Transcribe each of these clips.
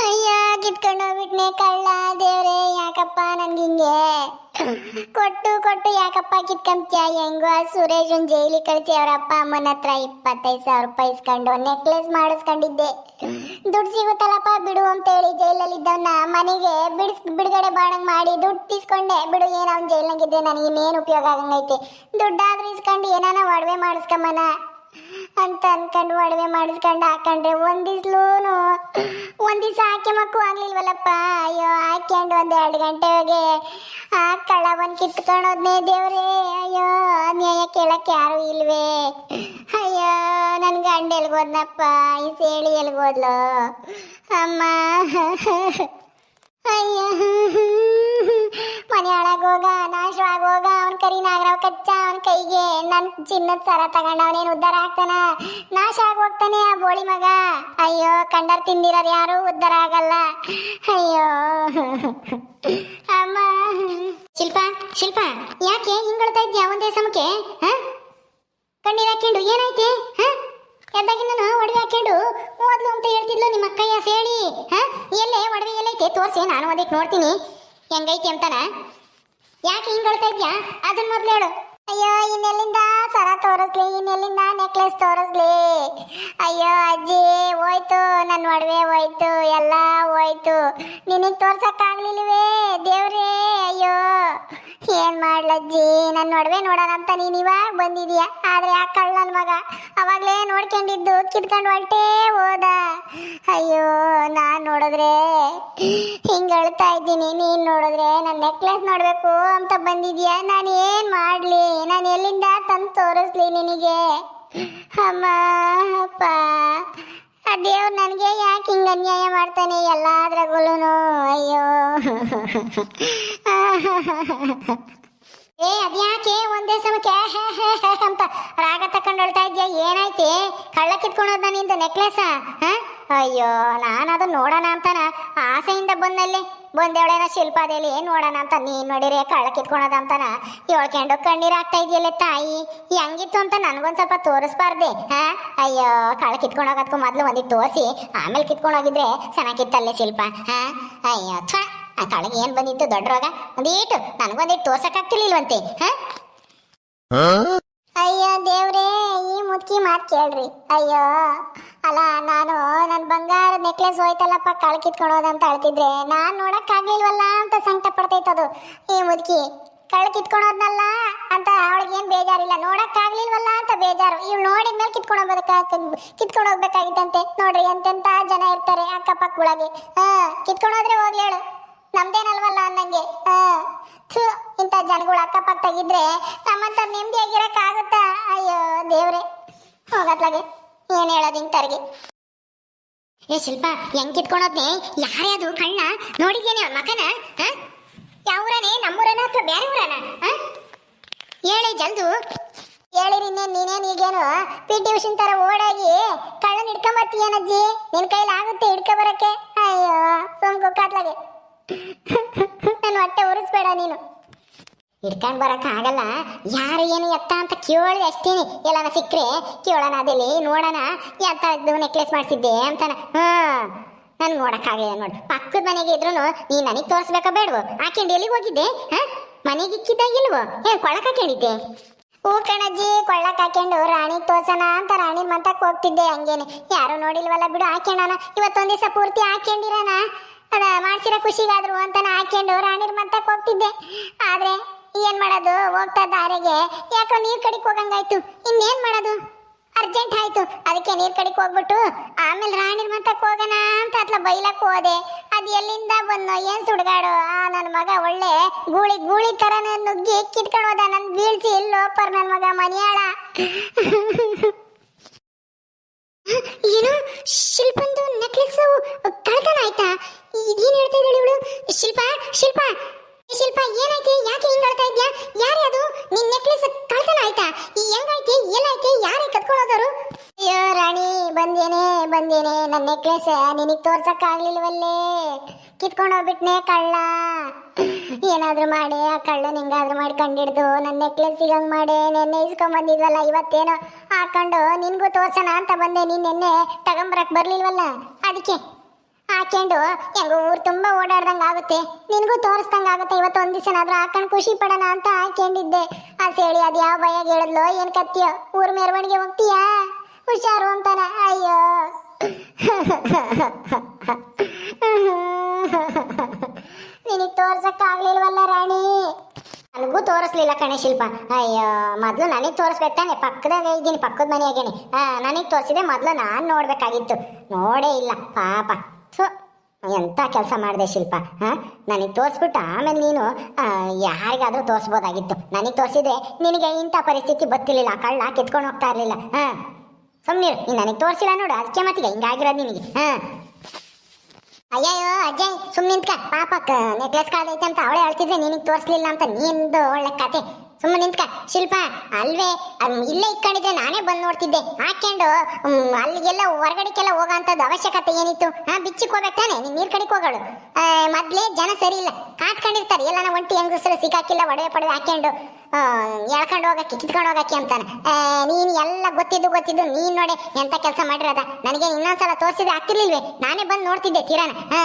ಅಯ್ಯ ಕಳ್ಳ ದೇವ್ರೆ, ಯಾಕಪ್ಪ ನನ್ಗಿಂಗೆ ಕೊಟ್ಟು ಕೊಟ್ಟು ಯಾಕಪ್ಪ ಕಿತ್ಕೊಂಬ್ತ್ಯ? ಹೆಂಗೋ ಸುರೇಶನ್ ಜೈಲಿಗೆ ಕಳಿಸಿ ಅವರಪ್ಪ ಅಮ್ಮನ ಹತ್ರ ಇಪ್ಪತ್ತೈದು ಸಾವಿರ ರೂಪಾಯಿ ಇಸ್ಕೊಂಡು ನೆಕ್ಲೆಸ್ ಮಾಡಿಸ್ಕೊಂಡಿದ್ದೆ. ದುಡ್ಡು ಸಿಗುತ್ತಲ್ಲಪ್ಪ ಬಿಡು ಅಂತ ಹೇಳಿ ಜೈಲಲ್ಲಿ ಇದ್ದವನ್ನ ಮನೆಗೆ ಬಿಡಿಸ್, ಬಿಡುಗಡೆ ಬಾಡಂಗ್ ಮಾಡಿ ದುಡ್ಡು ತೀಸ್ಕೊಂಡೆ. ಬಿಡು, ಏನು ಅವ್ನು ಜೈಲ್ನಾಗಿದ್ದೆ ನನಗೆ ಇನ್ನೇನು ಉಪಯೋಗ ಆಗಂಗೈತೆ? ದುಡ್ಡಾದ್ರೂ ಇಸ್ಕೊಂಡು ಏನಾನ ಒಡವೆ ಮಾಡಿಸ್ಕೊಂಬನ ಅಂತ ಅನ್ಕೊಂಡು ಒಡವೆ ಮಾಡಿಸ್ಕೊಂಡು ಹಾಕೊಂಡ್ರೆ ಒಂದ್ ಒಂದಿವ್ಸ ಒಂದ್ ಹಾಕಿ ಮಕ್ಕು ಆಗ್ಲಿಲ್ವಲ್ಲಪ್ಪ? ಅಯ್ಯೋ, ಹಾಕ್ಯಂಡು ಒಂದು ಎರಡು ಹೋಗಿ ಆ ಕಳವನ್ ಬಂದ್ ಕಿತ್ಕೊಂಡೋದ್ನೇ ದೇವ್ರೇ, ಅಯ್ಯೋ ನ್ಯಾಯ ಕೇಳಕ್ ಯಾರು ಇಲ್ವೇ? ಅಯ್ಯೋ, ನನ್ ಗಂಡ ಎಲ್ಗೋದ್ನಪ್ಪ? ಈ ಸೇಳಿ ಎಲ್ಗೋದ್ಲು? ಅಮ್ಮ. ಅಯ್ಯೋ ಮನೆ ಒಳಗೋಗ ನಾಶವಾಗೋಗ ಅವನ್ ಕರಿ ನಾಗರಾವ್ ಕಚ್ಚ ಅವನ್ ಕೈಗೆ. ನನ್ನ ಚಿನ್ನದ ಸರ ತಗೊಂಡ ಅವನೇನ್ ಉದ್ಧಾರ ಆಗ್ತಾನ? ನಾಶ ಆಗೋಗ್ತಾನೆ ಆ ಬೋಳಿ ಮಗ. ಅಯ್ಯೋ, ಕಂಡರ್ ತಿಂದಿರೋರು ಯಾರು ಉದ್ಧಾರ ಆಗಲ್ಲ. ಅಯ್ಯೋ. ಅಮ್ಮ. ಶಿಲ್ಪ ಶಿಲ್ಪ, ಯಾಕೆ ಹಿಂಗಳ್ತಾ ಇದ್ಯಾ ಒಂದೇ ಸಮಕ್ಕೆ? ಕಣ್ಣೀರ್ ಹಾಕೊಂಡು ಏನಾಯ್ತೆ? ಎದ್ದಾಗಿಂದನು ಎದ್ದಾಗಿಂದ ಒಡವೆ ಹಾಕೊಂಡು ಓದ್ಲು ಅಂತ ಹೇಳ್ತಿದ್ಲು ನಿಮ್ಮ ಅಕ್ಕಯ್ಯ ಸೇಳಿ ಎಲ್ಲೇ ಒಡವೆ ಎಲ್ಲೈತೆ? ತೋರಿಸಿ, ನಾನು ಅದಕ್ಕೆ ನೋಡ್ತೀನಿ. ಹೆಂಗೈತೆ ಅಂತಾನ? ಯಾಕೆ ಹಿಂಗಳ್ತಾ ಇದ್ಯಾ ಅದನ್ನ ಮೊದ್ಲು ಹೇಳು. ಅಯ್ಯೋ, ಇನ್ನೆಲ್ಲಿಂದ ಸರ ತೋರಿಸ್ಲಿ, ಇನ್ನೆಲ್ಲಿಂದ ನೆಕ್ಲೆಸ್ ತೋರಿಸ್ಲಿ? ಅಯ್ಯೋ, ಅಜ್ಜಿ, ಹೋಯ್ತು ನನ್ನ ಒಡವೆ ಹೋಯ್ತು, ಎಲ್ಲ ಹೋಯ್ತು. ನಿನಗೆ ತೋರ್ಸಕ್ಕಾಗ್ಲಿಲ್ವೇ, ದೇವ್ರೇ? ಅಯ್ಯೋ, ಏನ್ ಮಾಡ್ಲಜ್ಜಿ ನನ್ನ ಒಡವೆ ನೋಡೋಣ ಅಂತ ನೀನ್ ಇವಾಗ ಬಂದಿದ್ಯಾ? ಆದ್ರೆ ಆ ನನ್ನ ಮಗ ಅವಾಗ್ಲೇ ನೋಡ್ಕೊಂಡಿದ್ದು, ಕಿತ್ಕೊಂಡು ಹೊರಟೇ ಹೋದ. ಅಯ್ಯೋ, ನಾನ್ ನೋಡಿದ್ರೆ ಹಿಂಗ್ ಅಳ್ತಾ ಇದ್ದೀನಿ. ನೀನ್ ನೋಡಿದ್ರೆ ನನ್ನ ನೆಕ್ಲೆಸ್ ನೋಡ್ಬೇಕು ಅಂತ ಬಂದಿದ್ಯಾ? ನಾನು ಏನ್ ಮಾಡ್ಲಿ? ತಂದು ತೋರಿಸ್ಲಿ ನಿನಗೆ. ಅಮ್ಮ, ಅಪ್ಪ. ಆ ದೇವ್ರು ನನಗೆ ಯಾಕೆ ಹಿಂಗೆ ಅನ್ಯಾಯ ಮಾಡ್ತಾನೆ ಎಲ್ಲಾದ್ರಗೂನು ಅಯ್ಯೋ. ಏ, ಅದ್ಯಾಕೆ ಒಂದೇ ಸಮಕ್ಕೆ ಅಂತ ರಾಗ ತಕೊಂಡು ಹೇಳ್ತಾ ಇದ್ಯಾ? ಏನಾಯ್ತಿ? ಕಳ್ಳ ಕಿತ್ಕೊಂಡೋದ ನಿಂದ ನೆಕ್ಲೆಸ್ ಅಯ್ಯೋ, ನಾನು ಅದನ್ನ ನೋಡೋಣ ಅಂತಾನ ಆಸೆಯಿಂದ ಬಂದಲ್ಲಿ ಬಂದೇವಳೇನ ಶಿಲ್ಪಾದೇಲಿ ಏನ್ ನೋಡೋಣ ಅಂತ ನೀನ್ ನೋಡಿರಿ ಕಳ್ಳ ಕಿತ್ಕೊಳೋದ ಅಂತಾನ. ಹೇಳ್ಕೊಂಡು ಕಣ್ಣೀರು ಆಗ್ತಾ ಇದೆಯಲ್ಲ ತಾಯಿ ಹೆಂಗಿತ್ತು ಅಂತ ನನಗೊಂದು ಸ್ವಲ್ಪ ತೋರಿಸ್ಬಾರ್ದೆ ಹಾ? ಅಯ್ಯೋ ಕಳ್ಳ ಕಿತ್ಕೊಂಡೋಗೋದಕ್ಕೂ ಮೊದಲು ಒಂದಿಟ್ಟು ತೋರಿಸಿ ಆಮೇಲೆ ಕಿತ್ಕೊಂಡೋಗಿದ್ರೆ ಚೆನ್ನಾಗಿತ್ತಲ್ಲೇ ಶಿಲ್ಪ ಹಾ? ಅಯ್ಯೋ ಛ ಆ ಕಳಗೆ ಏನು ಬಂದಿತ್ತು ದೊಡ್ಡ ರೋಗ? ಒಂದೀಟು ನನಗೊಂದಿಟ್ಟು ತೋರ್ಸಕ್ಕಾಗ್ತಿರ್ಲಿಲ್ವಂತೆ ಹಾ? ಅಯ್ಯೋ ದೇವ್ರೇ ಈ ಮುದ್ಕಿ ಮಾತ್ ಕೇಳ್ರಿ. ಅಯ್ಯೋ ಅಲ್ಲ, ನಾನು ನನ್ನ ಬಂಗಾರ ನೆಕ್ಲೆಸ್ ಹೋಯ್ತಲ್ಲಪ್ಪ ಕಳ್ ಕಿತ್ಕೊಂಡು ಅಂತ ಅಳ್ತಿದ್ರೆ, ನಾನು ನೋಡಕ್ ಆಗ್ಲಿಲ್ವಲ್ಲ ಅಂತ ಸಂಕಟ ಪಡ್ತೈತದು. ಈ ಮುದುಕಿ ಕಳ್ ಕಿತ್ಕೊಂಡೋದ್ನಲ್ಲ ಅಂತ ಅವಳಿಗೆ ಏನ್ ಬೇಜಾರಿಲ್ಲ ನೋಡಕ್ ಆಗ್ಲಿಲ್ವಲ್ಲ ಅಂತ ಬೇಜಾರು. ಇವ್ಳು ನೋಡಿದ್ಮೇಲೆ ಕಿತ್ಕೊಂಡು ಹೋಗ್ಬೇಕಾಗ ಕಿತ್ಕೊಂಡು ಹೋಗ್ಬೇಕಾಗಿತ್ತಂತೆ. ನೋಡ್ರಿ, ಎಂತೆಂತ ಜನ ಇರ್ತಾರೆ ಅಕ್ಕಪಕ್ಕಗಳಿಗೆ ಹಾ ಕಿತ್ಕೊಂಡು ಹೋದ್ರೆ ಹೋಗ್ಲಿ ಹೇಳು. ನಮ್ದೇನಲ್ವಲ್ಲ ಅನ್ನಂಗೆ. ಹಾ, ಥು, ಇಂಥ ಜನಗಳು ಅಕ್ಕಪಕ್ಕದಾಗಿದ್ರೆ ನಮ್ಮಂತ ನೆಮ್ಮದಿಯಾಗಿರಕ್ಕಾಗುತ್ತಾ ಅಯ್ಯೋ, ದೇವ್ರೆ. ಹೋಗತ್ಲಾಗೆ. ಏನ್ ಹೇಳೋದು ಇಂಥವ್ರಿಗೆ ಏ ಶಿಲ್ಪ, ಹೆಂಗ್ ಕಿತ್ಕೊಳೋದ್ನೆ? ಯಾರೇ ಅದು ಕಣ್ಣ ನೋಡಿದ್ಯೇನೆ ಅವ್ನ ಮಕನ ಯಾವೂರನೇ? ನಮ್ಮೂರನ ಅಥವಾ ಬೇರೆ ಊರನ ಹೇಳಿ ಜಲ್ದು. ಹೇಳಿರಿ ಇನ್ನೇನು, ನೀನೇನು ಈಗೇನು? ಪಿ ಟಿ ಉಷಿನ್ ತರ ಓಡಾಗಿ ಹಿಡ್ಕೊಂಬರ್ತೀಯನಜ್ಜಿ ನಿನ್ ಕೈಲಿ ಆಗುತ್ತೆ ಹಿಡ್ಕೊಬರಕ್ಕೆ? ಅಯ್ಯೋ, ಸುಮ್ಕು ಕಾತ್ಲಾಗೆ. ನನ್ನ ಹೊಟ್ಟೆ ಉರಿಸ್ಬೇಡ ನೀನು. ಹಿಡ್ಕೊಂಡ್ ಬರಕ್ ಆಗಲ್ಲ. ಯಾರು ಏನು ಎತ್ತ ಅಂತ ಕೇಳಿದೆ ಅಷ್ಟೇನೆ. ಎಲ್ಲನ ಸಿಕ್ಕ್ರೆ, ಕೇಳೋಣ ಅದಲ್ಲಿ, ನೋಡೋಣ. ಎಂತದ್ದು ನೆಕ್ಲೆಸ್ ಮಾಡಿಸಿದ್ದೆ ಅಂತಾನ. ಹಾ, ನನ್ ನೋಡಕ್ಕಾಗಿಲ್ಲ ನೋಡು. ಪಕ್ಕದ ಮನೆಗೆ ಇದ್ರು ನೀ ನನಗೆ ತೋರಿಸ್ಬೇಕಾ ಬೇಡವು? ಹಾಕೊಂಡು ಎಲ್ಲಿಗೆ ಹೋಗಿದ್ದೆ? ಹಾ, ಮನೆಗೆ ಇಕ್ಕಿದ್ದ ಇಲ್ವೋ? ಏನ್ ಕೊಳಕ್ ಹಾಕೊಂಡಿದ್ದೆ ಹೂ ಕಣಜ್ಜಿ, ಕೊಳ್ಳಕ್ ಹಾಕೊಂಡು ರಾಣಿ ತೋರ್ಸೋಣ ಅಂತ ರಾಣಿ ಮತಕ್ ಹೋಗ್ತಿದ್ದೆ ಹಂಗೇನೆ. ಯಾರು ನೋಡಿಲ್ವಲ್ಲ ಬಿಡು, ಹಾಕ್ಯಂಡನ. ಇವತ್ತೊಂದ್ ದಿವಸ ಪೂರ್ತಿ ಹಾಕ್ಯಂಡಿರನ. ಅದ ಮಾಡ್ಸಿರೋ ಖುಷಿಗಾದ್ರು ಅಂತಾನೆ ಹಾಕ್ಯಂಡು ರಾಣಿರ್ ಮಂತಕ್ಕೆ ಹೋಗ್ತಿದ್ದೆ. ಆದ್ರೆ ಏನ್ ಮಾಡೋದು? ಹೋಗ್ತಾ ದಾರಿಗೆ ಯಾಕೋ ನೀರ್ ಕಡಿಕ್ ಹೋಗಂಗಾಯ್ತು. ಇನ್ನೇನ್ ಮಾಡೋದು? ಅರ್ಜೆಂಟ್ ಆಯ್ತು. ಅದಕ್ಕೆ ನೀರ್ ಕಡಿಕ್ ಹೋಗ್ಬಿಟ್ಟು, ಆಮೇಲೆ ರಾಣಿ ಮತ್ತಕ್ಕೆ ಹೋಗೋಣ ಅಂತ ಅತ್ಲ ಬೈಲಕ್ ಹೋದೆ. ಅದ್ ಎಲ್ಲಿಂದ ಬಂದು ಏನ್ ಸುಡ್ಗಾಡು? ಆ ನನ್ನ ಮಗ ಒಳ್ಳೆ ಗೂಳಿ ಗೂಳಿ ತರ ನುಗ್ಗಿ ಕಿತ್ಕೊಂಡು ಹೋದ. ನನ್ ಬೀಳ್ಸಿ ಲೋಪರ್ ನನ್ ಮಗ ಮನಿಯಾಳ. ಏನು? ಶಿಲ್ಪಂದು ನೆಕ್ಲೆಸ್ ಕಳ್ತನ ಆಯ್ತಾ? ಇದೇನ್ ಹೇಳ್ತಾ ಇವಳು? ಶಿಲ್ಪ ಶಿಲ್ಪ ಶಿಲ್ಪ, ಏನಾಯ್ತು? ಯಾಕೆ ಹಿಂಗ್ ಹೇಳ್ತಾ ಇದ್ಯಾ? ಯಾರೇ ಅದು? ನಿನ್ ನೆಕ್ಲೆಸ್ ಕಳ್ತನ ಆಯ್ತಾ? ಈ ಹೆಂಗಾಯ್ತು? ಎಲ್ಲಾಯ್ತು ಯಾರೇ ಕತ್ಕೊಳ್ಳೋದವರು ಅಯ್ಯೋ, ರಾಣಿ, ಬಂದೇನೆ ಬಂದೇನೆ. ನನ್ನ ನೆಕ್ಲೆಸ್ ನಿನಗ್ ತೋರ್ಸಕ್ ಆಗ್ಲಿಲ್ವಲ್ಲೇ ಕಿತ್ಕೊಂಡು ಹೋಗ್ಬಿಟ್ನೆ ಕಳ್ಳ. ಏನಾದ್ರೂ ಮಾಡಿ, ಆ ಕಳ್ಳ ನಿಂಗಾದ್ರೂ ಮಾಡಿ ಕಂಡಿಡ್ದು. ನನ್ನ ನೆಕ್ಲೆಸ್ ಸಿಗಂಗ್ ಮಾಡಿ. ನೆನ್ನೆ ಇಸ್ಕೊಂಡ್ ಬಂದಿದ್ವಲ್ಲ, ಇವತ್ತೇನೋ ಹಾಕೊಂಡು. ನಿನ್ಗೂ ತೋರ್ಸೋಣ ಅಂತ ಬಂದೆ. ನೀನ್ ನೆನ್ನೆ ತಗೊಂಬರಕ್ ಬರ್ಲಿಲ್ವಲ್ಲ? ಅದಕ್ಕೆ. ಹಾಕೊಂಡು ಹೆಂಗೋ ಊರು ತುಂಬ ಓಡಾಡ್ದಂಗೆ ಆಗುತ್ತೆ. ನಿನಗೂ ತೋರಿಸ್ದಂಗೆ ಆಗುತ್ತೆ, ಇವತ್ತು ಒಂದ್ ದಿವಸನಾದ್ರೂ ಹಾಕೊಂಡು ಖುಷಿ ಪಡೋಣ ಅಂತ ಹಾಕೊಂಡಿದ್ದೆ ಆ ಸೇಳಿ ಅದು ಯಾವ ಭಯ ಹೇಳಿದ್ಲೋ, ಏನು ಕತ್ತಿಯೋ. ಊರ ಮೆರವಣಿಗೆ ಹೋಗ್ತೀಯಾ? ಹುಷಾರು ಅಂತಾನ, ಅಯ್ಯೋ. ನಿನಗೆ ತೋರ್ಸಕ್ಕಾಗ್ಲಿಲ್ವಲ್ಲ ರಾಣಿ? ನನಗೂ ತೋರಿಸ್ಲಿಲ್ಲ ಕಣೆ ಶಿಲ್ಪ. ಅಯ್ಯೋ, ಮೊದಲು ನನಗೆ ತೋರಿಸ್ಬೇಕು ತಾನೆ, ಪಕ್ಕದಾಗ ಇದ್ದೀನಿ, ಪಕ್ಕದ ಮನೆಯಾಗೇನೆ. ಹಾಂ ನನಗೆ ತೋರಿಸಿದೆ, ಮೊದಲು ನಾನು ನೋಡಬೇಕಾಗಿತ್ತು. ನೋಡೇ ಇಲ್ಲ, ಪಾಪ. ಥು ಎಂತ ಕೆಲಸ ಮಾಡಿದೆ ಶಿಲ್ಪ, ಹಾ? ನನಗೆ ತೋರಿಸ್ಬಿಟ್ಟು, ಆಮೇಲೆ ನೀನು ಯಾರಿಗಾದರೂ ತೋರಿಸ್ಬೋದಾಗಿತ್ತು. ನನಗೆ ತೋರಿಸಿದ್ರೆ ನಿನಗೆ ಇಂಥ ಪರಿಸ್ಥಿತಿ ಗೊತ್ತಿರಲಿಲ್ಲ ಕಳ್ಳ ಕಿತ್ಕೊಂಡು ಹೋಗ್ತಾ ಇರಲಿಲ್ಲ, ಹಾ? ಸುಮ್ಮನೆ ನೀನು ನನಗೆ ತೋರಿಸಿಲ್ಲ ನೋಡು ಅದಕ್ಕೆ ಮತ್ತಿಗೆ ಹಿಂಗಾಗಿರೋದು ನಿನಗೆ, ಹಾಂ? ಅಯ್ಯಯ್ಯೋ ಅಜ್ಜಯ್ ಸುಮ್ಮನೆ ನಿಂತ್ಕ ಪಾಪ ನೆಕ್ಲೆಸ್ ಕಳ್ದೈತೆ ಅಂತ ಅವಳೇ ಹೇಳ್ತಿದ್ರೆ ನಿನಗೆ ತೋರಿಸ್ಲಿಲ್ಲ ಅಂತ ನಿಂದು ಒಳ್ಳೆ ಕತೆ. ಸುಮ್ಮನೆ ನಿಂತ್ಕ. ಶಿಲ್ಪ, ಅಲ್ವೇ ಇಲ್ಲೇ ಇಟ್ಕೊಂಡಿದ್ರೆ ನಾನೇ ಬಂದು ನೋಡ್ತಿದ್ದೆ. ಹಾಕೊಂಡು ಅಲ್ಲಿಗೆಲ್ಲ ಹೊರಗಡೆಗೆಲ್ಲ ಹೋಗೋಂಥದ್ದು ಅವಶ್ಯಕತೆ ಏನಿತ್ತು? ಹಾ ಬಿಚ್ಚಿಕ್ ಹೋಗ್ಬೇಕು ತಾನೆ? ನೀನು ನೀರ್ ಕಡೆಗೆ ಹೋಗೋಳು. ಮೊದ್ಲೇ ಜನ ಸರಿ ಇಲ್ಲ. ಕಾಟ್ಕೊಂಡಿರ್ತಾರೆ ಎಲ್ಲ ಒಂಟಿ ಹೆಂಗಸರು ಸಿಕ್ಕಾಕಿಲ್ಲ, ಒಡವೆ ಪಡೆದು ಹಾಕೊಂಡು ಎಳ್ಕೊಂಡು ಹೋಗಕ್ಕೆ, ಕಿತ್ಕೊಂಡು ಹೋಗಕ್ಕೆ ಅಂತಾನೆ. ನೀನು ಎಲ್ಲ ಗೊತ್ತಿದ್ದು ಗೊತ್ತಿದ್ದು ನೀನ್ ನೋಡಿ ಎಂತ ಕೆಲಸ ಮಾಡಿರೋದ? ನನಗೆ ಇನ್ನೊಂದ್ಸಲ ತೋರಿಸಿದ್ರೆ ಆಗ್ತಿರ್ಲಿಲ್ವೇ? ನಾನೇ ಬಂದು ನೋಡ್ತಿದ್ದೆ ತೀರಾನ ಹಾ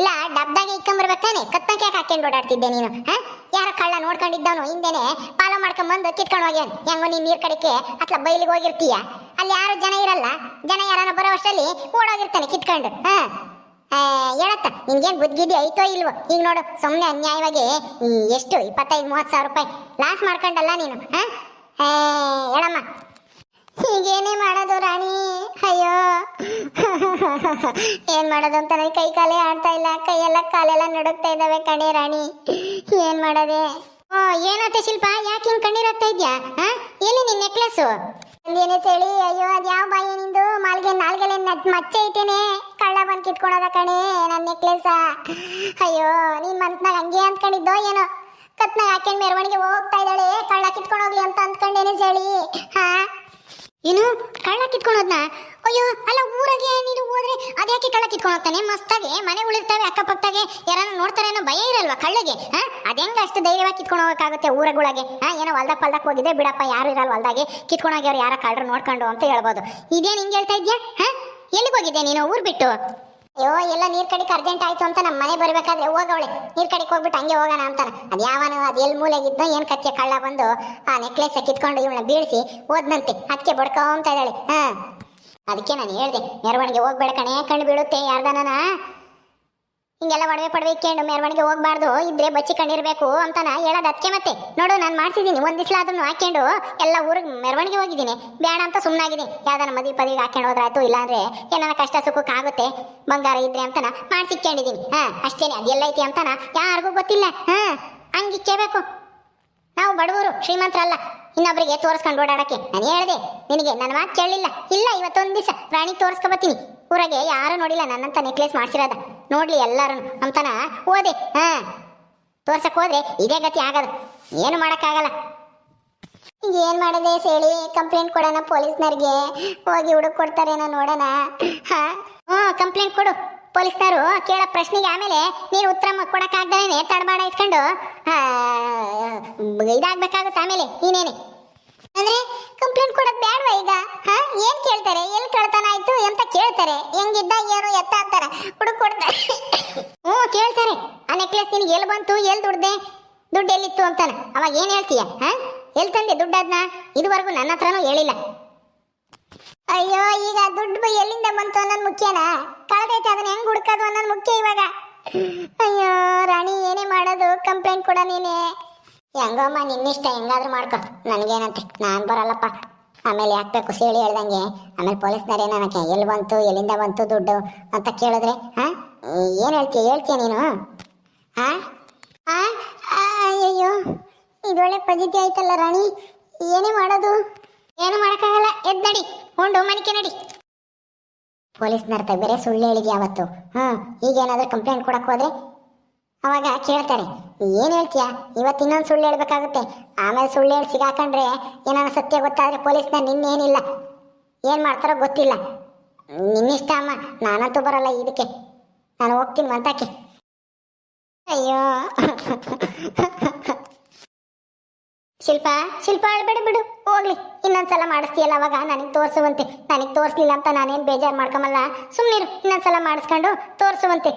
ಇಲ್ಲ, ಡಬ್ದಾಗೆ ಇಕ್ಕೊಂಬರ್ಬೇಕಾನೆ ಕತ್ನಕ್ಕೆ ಯಾಕೆ ಹಾಕೊಂಡು ಓಡಾಡ್ತಿದ್ದೆ ನೀನು? ಹಾ ಯಾರ ಕಳ್ಳ ನೋಡ್ಕೊಂಡಿದ್ದವನು? ಹಿಂದೆನೆ ಫಾಲೋ ಮಾಡ್ಕೊಂಡ್ ಬಂದು ಕಿತ್ಕೊಂಡು ಹೋಗ್ಯಾನ. ಹೆಂಗೋ ನೀನ್ ನೀರ್ ಕಡೆಗೆ ಅಥವಾ ಬೈಲಿಗೆ ಹೋಗಿರ್ತೀಯ? ಅಲ್ಲಿ ಯಾರು ಜನ ಇರಲ್ಲ. ಜನ ಯಾರನ್ನ ಬರೋ ಅಷ್ಟರಲ್ಲಿ ಓಡೋಗಿರ್ತಾನೆ ಕಿತ್ಕೊಂಡು. ಹಾ. ಹೇಳತ್ತ? ನಿನ್ಗೇನು ಬುದ್ಧಿಗಿದ್ದಿ ಐತೋ ಇಲ್ವೋ? ಈಗ ನೋಡು ಸುಮ್ಮನೆ ಅನ್ಯಾಯವಾಗಿ ಎಷ್ಟು? ಇಪ್ಪತ್ತೈದು, ಮೂವತ್ತು ಸಾವಿರ ರೂಪಾಯಿ ಲಾಸ್ ಮಾಡ್ಕೊಂಡಲ್ಲ ನೀನು, ಹಾ? ಹೇಳಮ್ಮ. ಹೀಗೇನೇ ಮಾಡೋದು ರಾಣಿ? ಅಯ್ಯೋ. ಏನ್ ಮಾಡೋದು ಅಂತ ನನಗೆ ಕೈ ಕಾಲೇ ಆಡ್ತಾ ಇಲ್ಲ. ಕೈಯೆಲ್ಲ ಕಾಲೆಲ್ಲ ನಡುಗ್ತಾ ಇದ್ದಾವೆ ಕಣೆ ರಾಣಿ. ಏನ್ ಮಾಡೋದೆ? ಓ ಏನತ್ತೆ ಶಿಲ್ಪ? ಯಾಕೆ ಹಿಂಗ್ ಕಣ್ಣೀರಾಗ್ತಾ ಇದ್ಯಾ? ಹಾ ಎಲ್ಲಿ ನಿನ್ ನೆಕ್ಲೆಸ್ ಏನೇ ಹೇಳಿ ಅಯ್ಯೋ, ಅದ್ ಯಾವ ಬಾಯಿ ನಿಂದು? ಮಾಲ್ಗೆ, ನಾಲ್ಗೆಲೆ ಮಚ್ಚೆ ಐತೇನೆ. ಕಳ್ಳ ಬಂದ್ ಕಿತ್ಕೊಳದ ಕಣೆ, ನನ್ ನೆಕ್ಲೆಸ್ ಅಯ್ಯೋ, ನಿನ್ ಮನ್ಸ್ನಾಗ ಹಂಗೆ ಅಂದ್ಕೊಂಡಿದ್ದೋ ಏನೋ. ಕತ್ನಾಗ ಹಾಕೊಂಡ್ ಮೆರವಣಿಗೆ ಹೋಗ್ತಾ ಇದ್ದಾಳೆ? ಕಳ್ಳ ಕಿತ್ಕೊಂಡೋಗ್ಲಿ ಅಂತ ಅಂದ್ಕೊಂಡೇನೆ ಹೇಳಿ ಹಾ ಏನು? ಕಳ್ಳ ಕಿತ್ಕೊಂಡೋದ್ನ ಅಯ್ಯೋ, ಅಲ್ಲ ಊರಾಗೆ ನೀನು ಹೋದ್ರೆ ಅದ್ಯಾಕೆ ಕಳ್ಳ ಕಿತ್ಕೊಂಡೋಗ್ತಾನೆ ಮಸ್ತಾಗೆ, ಮನೆ ಉಳಿರ್ತಾವೆ ಅಕ್ಕಪಕ್ಕಾಗೆ ಯಾರನ್ನ ನೋಡ್ತಾರೆ ಅನ್ನೋ ಭಯ ಇರಲ್ವಾ ಕಳ್ಳಗೆ? ಹಾ? ಅದೆಂಗ ಅಷ್ಟು ಧೈರ್ಯವಾಗಿ ಕಿತ್ಕೊಂಡು ಹೋಗಕ್ಕಾಗುತ್ತೆ ಊರಗಳಾಗೆ? ಹಾ? ಏನೋ ಹೊಲ್ದಾಗ ಪಲ್ದಕ್ ಹೋಗಿದೆ, ಬಿಡಪ್ಪ, ಯಾರು ಇರಲ್ಲ ಹೊಲ್ದಾಗೆ. ಕಿತ್ಕೊಂಡು ಅವ್ರು ಯಾರ ಕಳ್ಳರು ನೋಡ್ಕೊಂಡು ಅಂತ ಹೇಳ್ಬೋದು. ಇದೇನು ಹಿಂಗೆ ಹೇಳ್ತಾ ಇದ್ಯಾ? ಹಾ? ಎಲ್ಲಿಗೆ ಹೋಗಿದ್ದೆ ನೀನು? ಊರ್ ಬಿಟ್ಟು? ಅಯ್ಯೋ, ಎಲ್ಲ ನೀರ್ ಕಡೆಗೆ ಅರ್ಜೆಂಟ್ ಆಯ್ತು ಅಂತ ನಮ್ಮ ಮನೆ ಬರ್ಬೇಕಾದ್ರೆ ಹೋಗವಳೆ ನೀರ್ ಕಡೆಗೆ ಹೋಗ್ಬಿಟ್ಟು ಹಂಗೆ ಹೋಗೋಣ ಅಂತಾನೆ. ಅದ್ ಯಾವನು, ಅದ್ ಎಲ್ಲಿ ಮೂಲೆಗಿದ್ದ ಏನ್ ಕಚ್ಚೆ ಕಳ್ಳ ಬಂದು ಆ ನೆಕ್ಲೆಸ್ ಕಿತ್ಕೊಂಡು ಇವಳನ್ನ ಬೀಳಿಸಿ ಹೋದ್ನಂತೆ. ಅದಕ್ಕೆ ಅಂತ ಇದ್ದಾಳೆ. ಹಾ. ಅದಕ್ಕೆ ನಾನು ಹೇಳ್ದೆ, ಮೆರವಣಿಗೆ ಹೋಗ್ಬೇಡ ಕಣೆ, ಕಣ್ಣು ಬೀಳುತ್ತೆ ಯಾರ್ದನ ಹಿಂಗೆಲ್ಲ ಒಡವೆ ಪಡವೆ ಇಕ್ಕೊಂಡು ಮೆರವಣಿಗೆ ಹೋಗ್ಬಾರ್ದು, ಇದ್ರೆ ಬಚ್ಚಿ ಕಂಡಿರ್ಬೇಕು ಅಂತ ನಾ ಹೇಳೋದು ಅದಕ್ಕೆ ಮತ್ತೆ. ನೋಡು, ನಾನು ಮಾಡ್ಸಿದ್ದೀನಿ, ಒಂದ್ ದಿವಸ ಅದನ್ನು ಹಾಕೊಂಡು ಎಲ್ಲ ಊರಿಗೆ ಮೆರವಣಿಗೆ ಹೋಗಿದ್ದೀನಿ. ಬೇಡ ಅಂತ ಸುಮ್ಮನಾಗಿದ್ದೀನಿ ಯಾವ್ದಾನ ಮದುವೆ ಪದವಿಗೆ ಹಾಕೊಂಡು ಹೋದ್ರಾಯ್ತು, ಇಲ್ಲಾಂದ್ರೆ ಏನಾರ ಕಷ್ಟ ಸುಖಕ್ಕೆ ಆಗುತ್ತೆ, ಬಂಗಾರ ಇದ್ರೆ ಅಂತನ ಮಾಡ್ಸಿಕ್ಕೊಂಡಿದ್ದೀನಿ ಹಾ, ಅಷ್ಟೇನೆ, ಅದೆಲ್ಲ ಐತಿ ಅಂತಾನ ಯಾರಿಗೂ ಗೊತ್ತಿಲ್ಲ. ಹಾ ಹಂಗಿಕ್ಕೇಬೇಕು ನಾವು ಬಡವರು, ಶ್ರೀಮಂತರಲ್ಲ ಇನ್ನೊಬ್ಬರಿಗೆ ತೋರಿಸ್ಕೊಂಡು ಓಡಾಡಕ್ಕೆ. ನಾನು ಹೇಳಿದೆ, ನಿನಗೆ ನನ್ನ ಮಾತು ಕೇಳಲಿಲ್ಲ ಇಲ್ಲ, ಇವತ್ತೊಂದು ದಿವಸ ಪ್ರಾಣಿ ತೋರಿಸ್ಕೊಬತ್ತೀನಿ ಊರಾಗೆ ಯಾರು ನೋಡಿಲ್ಲ ನನ್ನಂತ ನೆಕ್ಲೆಸ್ ಮಾಡ್ಸಿರೋದ. ನೋಡ್ಲಿ ಎಲ್ಲರೂ ಅಂತಾನ ಓದಿ, ಹಾ. ತೋರ್ಸಕ್ ಹೋದ್ರೆ ಇದೇ ಗತಿ ಆಗದು. ಏನು ಮಾಡಕ್ಕಾಗಲ್ಲ. ಏನು ಮಾಡಿದೆ ಹೇಳಿ ಕಂಪ್ಲೇಂಟ್ ಕೊಡೋಣ ಪೊಲೀಸ್ನವ್ರಿಗೆ? ಹೋಗಿ ಹುಡುಕ್ ಕೊಡ್ತಾರೇನೋ ನೋಡೋಣ. ಹಾ. ಹ್ಞೂ ಕಂಪ್ಲೇಂಟ್ ಕೊಡು. ಪೊಲೀಸ್ನವರು ಕೇಳೋ ಪ್ರಶ್ನೆಗೆ ಆಮೇಲೆ ನೀನು ಉತ್ತರ ಕೊಡಕ್ಕಾಗ್ದೇನೆ ತಡಬಾಡ ಇಟ್ಕೊಂಡು ಇದಾಗ್ಬೇಕಾಗುತ್ತೆ ಆಮೇಲೆ, ನೀನೇನೆ. ಅಂದ್ರೆ ಕಂಪ್ಲೇಂಟ್ ಕೊಡೋದು ಬೇಡವಾ ಈಗ? ಹಾ? ಏನ್ ಕೇಳ್ತಾರೆ? ಎಲ್ಲಿ ಕಳ್ತನ ಆಯ್ತು ಅಂತ ಕೇಳ್ತಾರೆ? ಹೆಂಗಿದ್ದ, ಏನು, ಎತ್ತ ಅಂತಾರ. ಹುಡುಕ್ ಕೊಡ್ತಾರೆ. ಹ್ಞೂ, ಕೇಳ್ತಾರೆ. ಆ ನೆಕ್ಲೆಸ್ ನಿನಗೆ ಎಲ್ಲಿ ಬಂತು, ಎಲ್ಲಿ ದುಡ್ದೆ? ದುಡ್ಡು ಎಲ್ಲಿತ್ತು ಅಂತಾನೆ. ಅವಾಗ ಏನು ಹೇಳ್ತೀಯ? ಹಾ? ಎಲ್ಲಿ ತಂದೆ ದುಡ್ಡು ಇದುವರೆಗೂ ನನ್ನ ಹತ್ರನೂ ಹೇಳಿಲ್ಲ. ಅಯ್ಯೋ, ಈಗ ದುಡ್ಡು ಎಲ್ಲಿಂದ ಬಂತು ಅನ್ನೋದು ಮುಖ್ಯನಾ? ಕಳೆದೈತೆ, ಅದನ್ನ ಹೆಂಗ್ ಹುಡ್ಕೋದು ಅನ್ನೋದು ಮುಖ್ಯ ಇವಾಗ. ಅಯ್ಯೋ, ರಾಣಿ, ಏನೇ ಮಾಡೋದು? ಕಂಪ್ಲೇಂಟ್ ಕೊಡ ನೀನೆ. ಹೆಂಗಮ್ಮ ನಿನ್ನಿಷ್ಟ ಹೆಂಗಾದ್ರೂ ಮಾಡ್ಕೊ. ನನ್ಗೇನಂತೆ ನಾನು ಬರಲ್ಲಪ್ಪ. ಆಮೇಲೆ ಹಾಕ್ಬೇಕು ಸೇಳಿ ಹೇಳ್ದಂಗೆ? ಆಮೇಲೆ ಪೊಲೀಸ್ನವ್ರು ಏನಕ್ಕೆ ಎಲ್ಲಿ ಬಂತು, ಎಲ್ಲಿಂದ ಬಂತು ದುಡ್ಡು ಅಂತ ಕೇಳಿದ್ರೆ ಹಾ ಏನು ಹೇಳ್ತೀಯ? ಹೇಳ್ತೀಯ ನೀನು? ಆ? ಅಯ್ಯಯ್ಯೋ. ಇದೊಳ್ಳೆ ಪದ್ಧತಿ ಆಯ್ತಲ್ಲ ರಾಣಿ. ಏನೇ ಮಾಡೋದು? ಏನು ಮಾಡೋಕ್ಕಾಗಲ್ಲ. ಎದ್ ನಡಿ. ಹೊಂಡು ಮನಿಕೆ ನಡಿ. ಪೊಲೀಸ್ನರ್ತ ಬೇರೆ ಸುಳ್ಳು ಹೇಳಿದ್ಯಾ ಅವತ್ತು? ಹ್ಮ್. ಈಗೇನಾದ್ರೂ ಕಂಪ್ಲೇಂಟ್ ಕೊಡಕ್ಕೆ ಹೋದ್ರೆ ಅವಾಗ ಕೇಳ್ತಾರೆ, ಏನ್ ಹೇಳ್ತೀಯಾ? ಇವತ್ತು ಇನ್ನೊಂದು ಸುಳ್ಳು ಹೇಳ್ಬೇಕಾಗುತ್ತೆ. ಆಮೇಲೆ ಸುಳ್ಳು ಹೇಳಿ ಸಿಗಾಕೊಂಡ್ರೆ ಏನಾನ ಸತ್ಯ ಗೊತ್ತಾದ್ರೆ ಪೊಲೀಸ್ನ ನಿನ್ನೇನಿಲ್ಲ. ಏನ್ ಮಾಡ್ತಾರೋ ಗೊತ್ತಿಲ್ಲ. ನಿನ್ನಿಷ್ಟ ಅಮ್ಮ, ನಾನಂತೂ ಬರಲ್ಲ ಇದಕ್ಕೆ. ನಾನು ಹೋಗ್ತೀನಿ ಮಂತಕ್ಕೆ ಅಯ್ಯೋ. ಶಿಲ್ಪ ಶಿಲ್ಪ ಅಳ್ಬೇಡ ಬಿಡು. ಹೋಗ್ಲಿ. ಇನ್ನೊಂದ್ಸಲ ಮಾಡಿಸ್ತೀಯಲ್ಲ ಅವಾಗ? ನನಗೆ ತೋರಿಸುವಂತೆ. ನನಗೆ ತೋರಿಸ್ಲಿಲ್ಲ ಅಂತ ನಾನೇನು ಬೇಜಾರು ಮಾಡ್ಕೊಂಬಲ್ಲ? ಸುಮ್ಮನಿರು ಇನ್ನೊಂದ್ಸಲ ಮಾಡಿಸ್ಕೊಂಡು ತೋರಿಸುವಂತೆ.